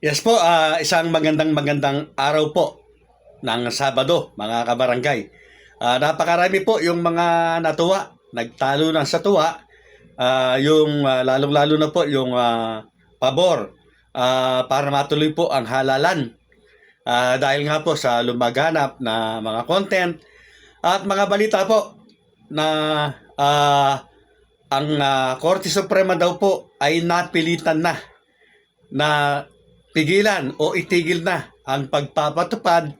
Yes po, ah, isang magandang magandang araw po ng Sabado, mga kabarangay. Ah, napakarami po yung mga natuwa, nagtalo ng sa tuwa, Ah, yung ah, lalong-lalo na po yung ah, pabor ah, para matuloy po ang halalan. Ah, dahil nga po sa lumaganap na mga content at mga balita po na ah, ang ah, Korte Suprema daw po ay napilitan na na pigilan o itigil na ang pagpapatupad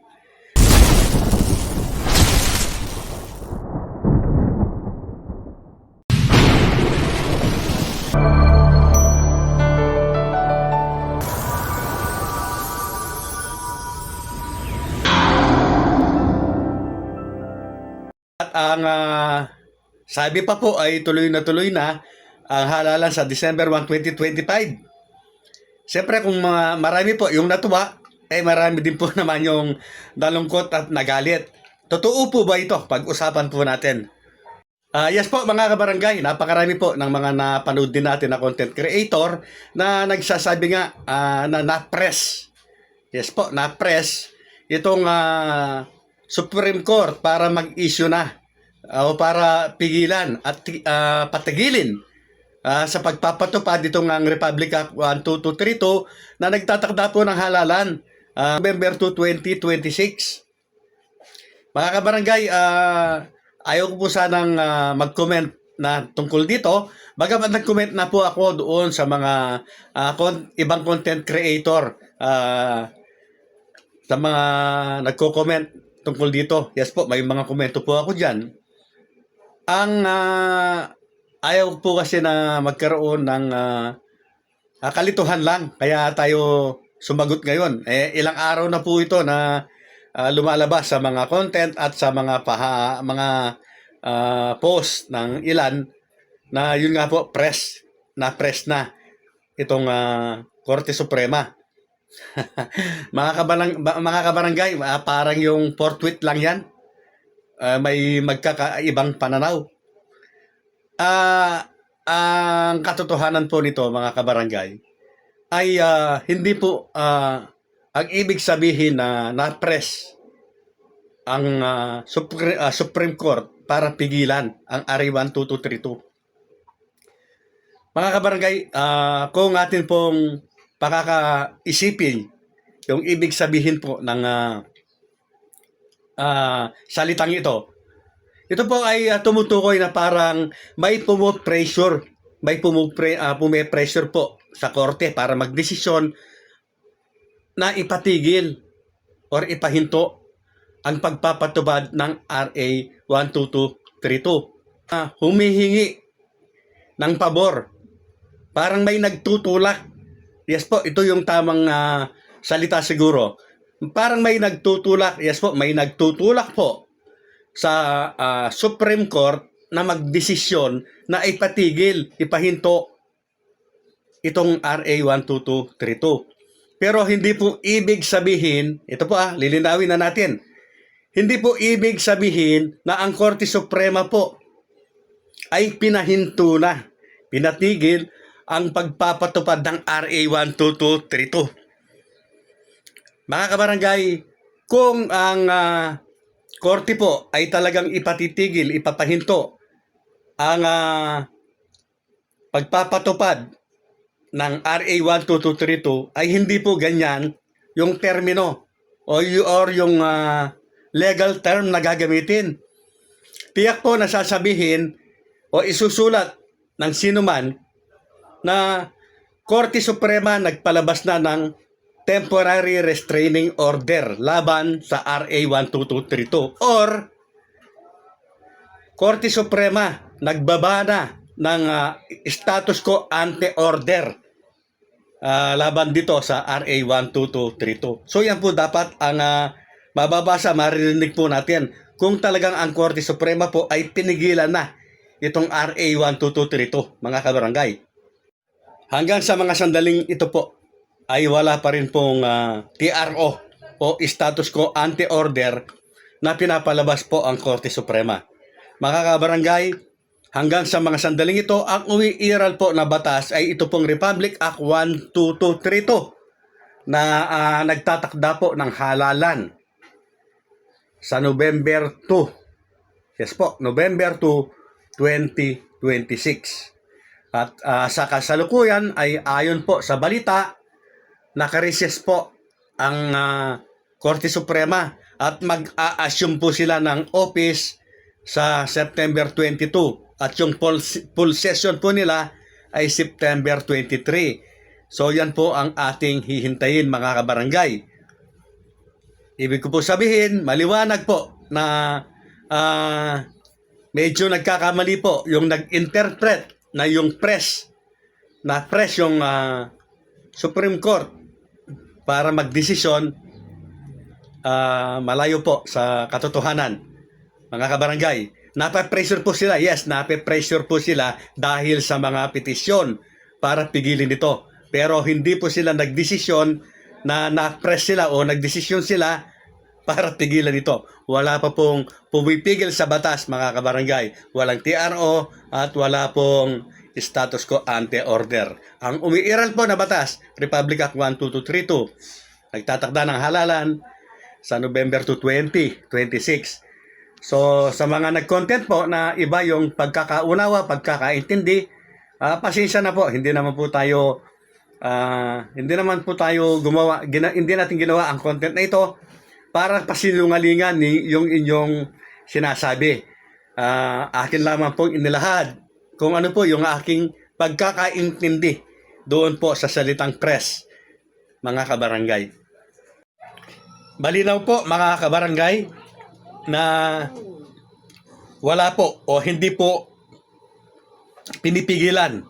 at ang ah, sabi pa po ay tuloy na tuloy na ang halalan sa December 1, 2025. Siyempre kung mga, marami po yung natuwa, eh marami din po naman yung nalungkot at nagalit. Totoo po ba ito? Pag-usapan po natin. Ah, yes po mga kabarangay, napakarami po ng mga napanood din natin na content creator na nagsasabi nga ah, na na-press. Yes po, na-press itong ah, Supreme Court para mag-issue na ah, o para pigilan at ah, patigilin ah, sa pagpapatupad itong ang Republic Act 12232 na nagtatakda po ng halalan ah, November 2, 2026. Mga kabarangay, ah, ayaw ko po sanang ah, mag-comment na tungkol dito. Bagamat nag-comment na po ako doon sa mga ah, con- ibang content creator ah, sa mga nagko-comment tungkol dito. Yes po, may mga komento po ako dyan. Ang ah, ayaw po kasi na magkaroon ng ah, kalituhan lang. Kaya tayo sumagot ngayon. Eh, ilang araw na po ito na ah, lumalabas sa mga content at sa mga paha, mga ah, post ng ilan na yun nga po press na press na itong ah, Korte Suprema. mga kabarang ba- mga kabarangay, ah, parang yung forthwith lang 'yan. Ah, may magkakaibang pananaw. Ah, ang katotohanan po nito mga kabarangay ay ah, hindi po ah, ang ibig sabihin na na-press ang ah, Supre- ah, Supreme Court para pigilan ang RA 12232. Mga kabarangay, ah, kung atin pong pakakaisipin yung ibig sabihin po ng ah, ah, salitang ito, ito po ay ah, tumutukoy na parang may pumo-pressure, may pumupre, ah, pume-pressure po sa korte para magdesisyon na ipatigil or ipahinto ang pagpapatubad ng RA 12232. Ah, humihingi ng pabor. Parang may nagtutulak. Yes po, ito yung tamang ah, salita siguro. Parang may nagtutulak. Yes po, may nagtutulak po sa ah, Supreme Court na magdesisyon na ipatigil, ipahinto itong RA 12232. Pero hindi po ibig sabihin, ito po ah, lilinawin na natin. Hindi po ibig sabihin na ang Korte Suprema po ay pinahinto na, pinatigil ang pagpapatupad ng RA 12232. Mga kabarangay, kung ang ah, korte po ay talagang ipatitigil, ipapahinto ang ah, pagpapatupad ng RA 12232 ay hindi po ganyan yung termino or yung ah, legal term na gagamitin. Tiyak po na sasabihin o isusulat ng sino man na Korte Suprema nagpalabas na ng temporary restraining order laban sa RA 12232 or Korte Suprema nagbaba na ng ah, status quo ante order ah, laban dito sa RA 12232. So yan po dapat ang ah, mababasa, maririnig po natin kung talagang ang Korte Suprema po ay pinigilan na itong RA 12232 mga kabarangay. Hanggang sa mga sandaling ito po ay wala pa rin pong ah, TRO o status quo ante order na pinapalabas po ang Korte Suprema. Mga kabarangay, hanggang sa mga sandaling ito, ang umiiral po na batas ay ito pong Republic Act 12232 na ah, nagtatakda po ng halalan sa November 2. Yes po, November 2, 2026. At ah, sa kasalukuyan ay ayon po sa balita, nakareses po ang ah, Korte Suprema at mag-a-assume po sila ng office sa September 22 at yung full, full session po nila ay September 23. So yan po ang ating hihintayin mga kabarangay. Ibig ko po sabihin, maliwanag po na ah, medyo nagkakamali po yung nag-interpret na yung press na press yung ah, Supreme Court para magdesisyon ah, malayo po sa katotohanan mga kabarangay. Nape-pressure po sila. Yes, nape-pressure po sila dahil sa mga petisyon para pigilin ito. Pero hindi po sila nagdesisyon na na-press sila o nagdesisyon sila para pigilan ito. Wala pa pong pumipigil sa batas mga kabarangay. Walang TRO at wala pong status quo ante order. Ang umiiral po na batas, Republic Act 12232, nagtatakda ng halalan sa November 2, 2026. So, sa mga nag-content po na iba yung pagkakaunawa, pagkakaintindi, ah, pasensya na po, hindi naman po tayo ah, hindi naman po tayo gumawa, gina, hindi natin ginawa ang content na ito para pasinungalingan ni yung inyong sinasabi. Ah, akin lamang pong inilahad kung ano po yung aking pagkakaintindi doon po sa salitang press, mga kabarangay. Malinaw po mga kabarangay na wala po o hindi po pinipigilan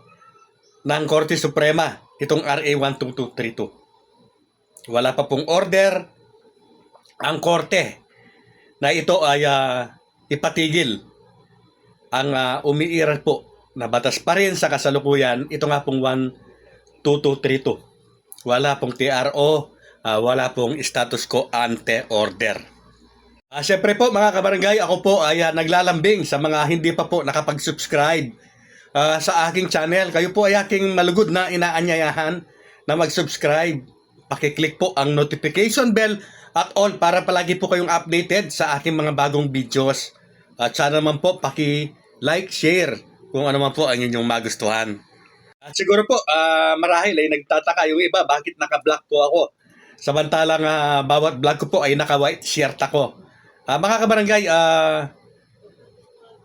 ng Korte Suprema itong RA 12232. Wala pa pong order ang Korte na ito ay ah, ipatigil ang ah, umiiral po na batas pa rin sa kasalukuyan. Ito nga pong 12232. Wala pong TRO, ah, wala pong status quo ante order. Ah, Siyempre po mga kabarangay, ako po ay ah, naglalambing sa mga hindi pa po nakapag-subscribe ah, sa aking channel. Kayo po ay aking malugod na inaanyayahan na mag-subscribe. Pakiclick po ang notification bell at all para palagi po kayong updated sa aking mga bagong videos. At sana naman po paki-like, share kung ano man po ang inyong magustuhan. At siguro po, ah, marahil ay nagtataka yung iba bakit naka-block po ako. Samantalang ah, bawat vlog ko po ay naka-white shirt ako. Ah, mga kabarangay, ah,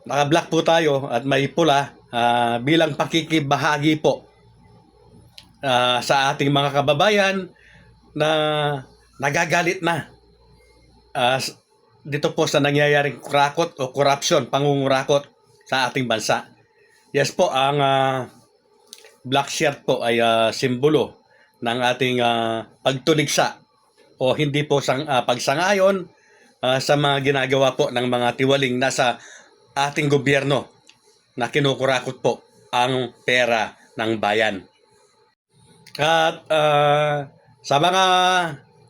naka-black po tayo at may pula ah, bilang pakikibahagi po ah, sa ating mga kababayan na nagagalit na s- dito po sa nangyayaring kurakot o corruption, pangungurakot sa ating bansa. Yes po, ang ah, black shirt po ay ah, simbolo ng ating ah, pagtuligsa o hindi po sang ah, pagsangayon ah, sa mga ginagawa po ng mga tiwaling nasa ating gobyerno na kinukurakot po ang pera ng bayan. At ah, sa mga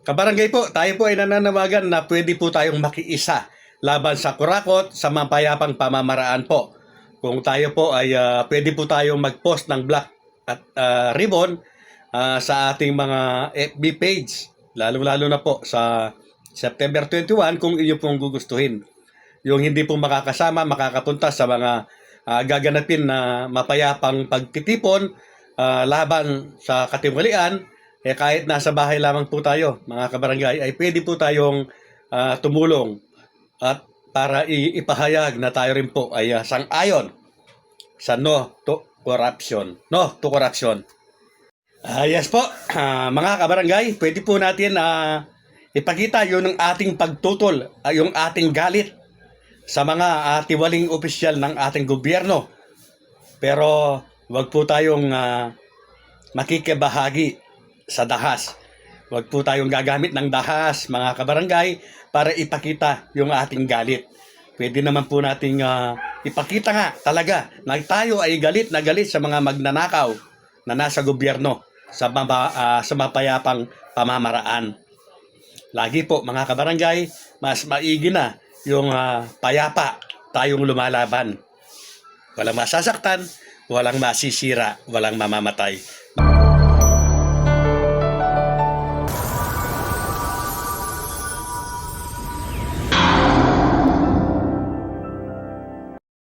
kabarangay po, tayo po ay nananawagan na pwede po tayong makiisa laban sa kurakot sa mapayapang pamamaraan po. Kung tayo po ay ah, pwede po tayong mag-post ng black at ah, ribbon ah, sa ating mga FB page, lalo-lalo na po sa September 21 kung inyo pong gugustuhin. Yung hindi po makakasama, makakapunta sa mga ah, gaganapin na mapayapang pagtitipon ah, laban sa katiwalian, eh kahit nasa bahay lamang po tayo, mga kabarangay, ay pwede po tayong ah, tumulong at para ipahayag na tayo rin po ay ah, sang-ayon sa no to corruption. No to corruption. Ah, yes po, Ah, mga kabarangay, pwede po natin ah, ipakita yun ng ating pagtutol, ah, yung ating galit sa mga ah, tiwaling opisyal ng ating gobyerno. Pero wag po tayong ah, makikibahagi sa dahas. Wag po tayong gagamit ng dahas, mga kabarangay, para ipakita yung ating galit. Pwede naman po nating ah, ipakita nga talaga na tayo ay galit na galit sa mga magnanakaw na nasa gobyerno sa, maba, ah, sa mapayapang pamamaraan. Lagi po mga kabarangay, mas maigi na yung ah, payapa tayong lumalaban. Walang masasaktan, walang masisira, walang mamamatay.